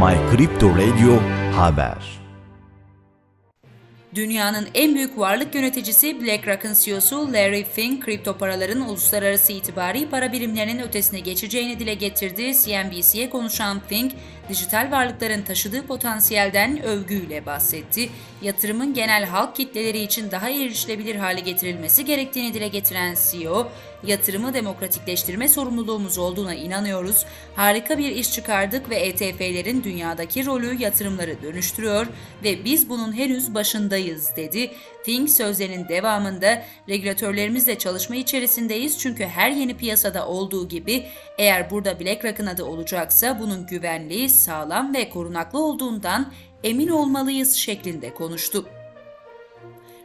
My Crypto Radio Haber Dünyanın en büyük varlık yöneticisi BlackRock'ın CEO'su Larry Fink, kripto paraların uluslararası itibari para birimlerinin ötesine geçeceğini dile getirdi. CNBC'ye konuşan Fink, dijital varlıkların taşıdığı potansiyelden övgüyle bahsetti. Yatırımın genel halk kitleleri için daha erişilebilir hale getirilmesi gerektiğini dile getiren CEO, yatırımı demokratikleştirme sorumluluğumuz olduğuna inanıyoruz. Harika bir iş çıkardık ve ETF'lerin dünyadaki rolü yatırımları dönüştürüyor ve biz bunun henüz başındayız dedi. Fink sözlerinin devamında regülatörlerimizle çalışma içerisindeyiz çünkü her yeni piyasada olduğu gibi eğer burada BlackRock'ın adı olacaksa bunun güvenli, sağlam ve korunaklı olduğundan emin olmalıyız şeklinde konuştu.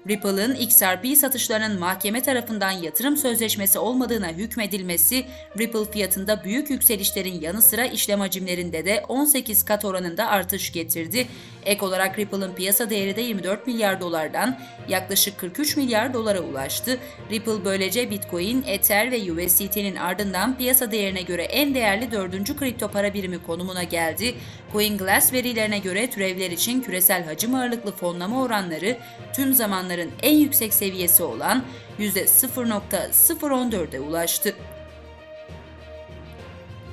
Ripple'ın XRP satışlarının mahkeme tarafından yatırım sözleşmesi olmadığına hükmedilmesi, Ripple fiyatında büyük yükselişlerin yanı sıra işlem hacimlerinde de 18 kat oranında artış getirdi. Ek olarak Ripple'ın piyasa değeri de 24 milyar dolardan yaklaşık 43 milyar dolara ulaştı. Ripple böylece Bitcoin, Ether ve USDT'nin ardından piyasa değerine göre en değerli dördüncü kripto para birimi konumuna geldi. CoinGlass verilerine göre türevler için küresel hacim ağırlıklı fonlama oranları tüm zamanların en yüksek seviyesi olan %0.014'e ulaştı.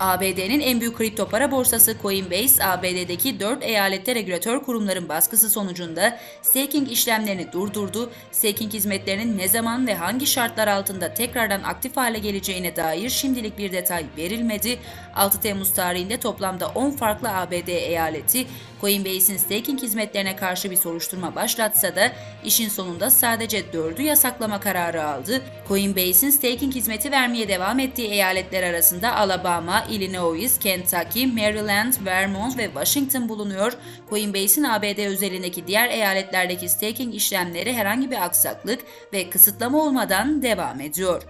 ABD'nin en büyük kripto para borsası Coinbase, ABD'deki 4 eyalette regülatör kurumların baskısı sonucunda staking işlemlerini durdurdu. Staking hizmetlerinin ne zaman ve hangi şartlar altında tekrardan aktif hale geleceğine dair şimdilik bir detay verilmedi. 6 Temmuz tarihinde toplamda 10 farklı ABD eyaleti Coinbase'in staking hizmetlerine karşı bir soruşturma başlatsa da işin sonunda sadece 4'ü yasaklama kararı aldı. Coinbase'in staking hizmeti vermeye devam ettiği eyaletler arasında Alabama, Illinois, Kentucky, Maryland, Vermont ve Washington bulunuyor. Coinbase'in ABD özelindeki diğer eyaletlerdeki staking işlemleri herhangi bir aksaklık ve kısıtlama olmadan devam ediyor.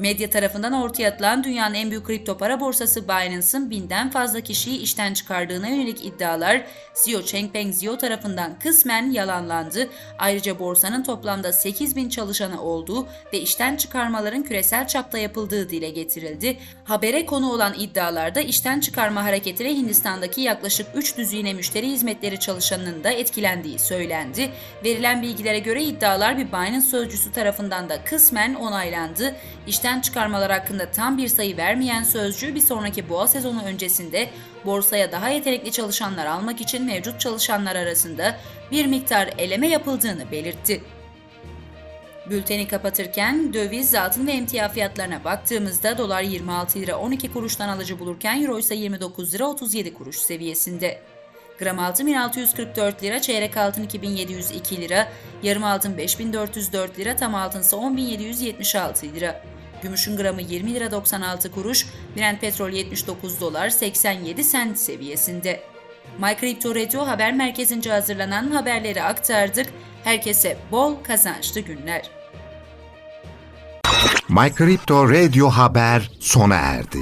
Medya tarafından ortaya atılan dünyanın en büyük kripto para borsası Binance'ın binden fazla kişiyi işten çıkardığına yönelik iddialar CEO Changpeng Zhou tarafından kısmen yalanlandı. Ayrıca borsanın toplamda 8 bin çalışanı olduğu ve işten çıkarmaların küresel çapta yapıldığı dile getirildi. Habere konu olan iddialarda işten çıkarma hareketiyle Hindistan'daki yaklaşık 3 düzine müşteri hizmetleri çalışanının da etkilendiği söylendi. Verilen bilgilere göre iddialar bir Binance sözcüsü tarafından da kısmen onaylandı. İşten çıkarmalar hakkında tam bir sayı vermeyen sözcü bir sonraki boğa sezonu öncesinde borsaya daha yetenekli çalışanlar almak için mevcut çalışanlar arasında bir miktar eleme yapıldığını belirtti. Bülteni kapatırken döviz, altın ve emtia fiyatlarına baktığımızda dolar 26 lira 12 kuruştan alıcı bulurken euro ise 29 lira 37 kuruş seviyesinde. Gram altın 1644 lira, çeyrek altın 2702 lira, yarım altın 5404 lira, tam altın ise 10776 lira. Gümüşün gramı 20 lira 96 kuruş, Brent petrol 79 dolar 87 sent seviyesinde. MyCrypto Radio haber merkezince hazırlanan haberleri aktardık. Herkese bol kazançlı günler. My Crypto Radio Haber sona erdi.